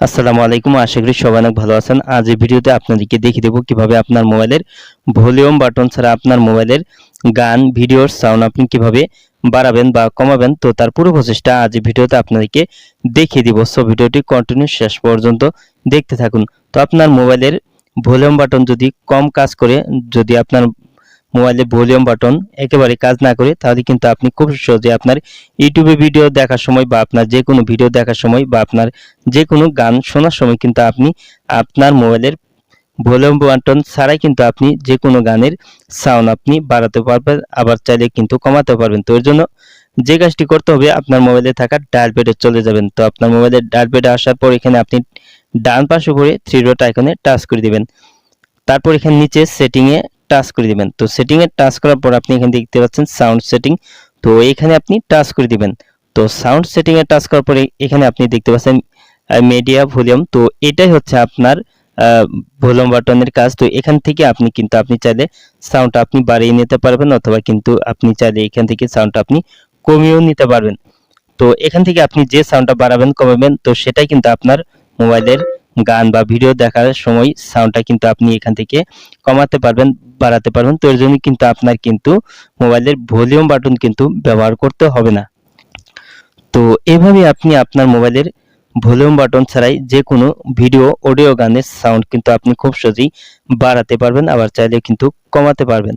আসসালামু আলাইকুম, আশা করি সবাই অনেক ভালো আছেন। আজ এই ভিডিওতে আপনাদেরকে দেখিয়ে দেবো কীভাবে আপনার মোবাইলের ভলিউম বাটন ছাড়া আপনার মোবাইলের গান, ভিডিওর সাউন্ড আপনি কীভাবে বাড়াবেন বা কমাবেন, তো তার পুরো প্রচেষ্টা আজ এই ভিডিওতে আপনাদেরকে দেখিয়ে দিব। সো ভিডিওটি কন্টিনিউ শেষ পর্যন্ত দেখতে থাকুন। তো আপনার মোবাইলের ভলিউম বাটন যদি কম কাজ করে, যদি আপনার মোবাইলে ভলিউম বাটন একেবারে কাজ না করে, তাহলে কিন্তু আপনি খুব সহজে আপনার ইউটিউবে ভিডিও দেখার সময় বা আপনার যে কোনো ভিডিও দেখার সময় বা আপনার যে কোনো গান শোনার সময় কিন্তু আপনি আপনার মোবাইলের ভলিউম বাটন ছাড়াই কিন্তু আপনি যে কোনো গানের সাউন্ড আপনি বাড়াতে পারবেন, আবার চাইলে কিন্তু কমাতে পারবেন। তো এর জন্য যে কাজটি করতে হবে, আপনার মোবাইলে থাকা ডায়াল প্যাডে চলে যাবেন। তো আপনার মোবাইলের ডায়াল প্যাডে আসার পর এখানে আপনি ডান পাশে করে থ্রি ডট আইকনে টাচ করে দিবেন। তারপর এখানে নিচে সেটিংয়ে টাচ করে দিবেন। তো সেটিংয়ে টাচ করার পর আপনি এখানে দেখতে পাচ্ছেন সাউন্ড সেটিং তো এখানে আপনি টাচ করে দিবেন। তো সাউন্ড সেটিংয়ে টাচ করার পরে এখানে আপনি দেখতে পাচ্ছেন মিডিয়া ভলিউম তো এটাই হচ্ছে আপনার ভলিউম বাটনের কাজ। তো এখান থেকে আপনি কিন্তু আপনি চাইলে সাউন্ডটা আপনি বাড়িয়ে নিতে পারবেন অথবা কিন্তু আপনি চাইলে এখান থেকে সাউন্ডটা আপনি কমিয়েও নিতে পারবেন। তো এখান থেকে আপনি যে সাউন্ডটা বাড়াবেন, কমাবেন, তো সেটাই কিন্তু আপনার মোবাইলের গান বা ভিডিও দেখার সময় সাউন্ডটা কিন্তু আপনি এখান থেকে কমাতে পারবেন, বাড়াতে পারবেন। তো এর জন্য কিন্তু আপনার কিন্তু মোবাইলের ভলিউম বাটন কিন্তু ব্যবহার করতে হবে না। তো এভাবে আপনি আপনার মোবাইলের ভলিউম বাটন ছাড়াই যে কোনো ভিডিও অডিও গানের সাউন্ড কিন্তু আপনি খুব সহজেই বাড়াতে পারবেন, আবার চাইলে কিন্তু কমাতে পারবেন।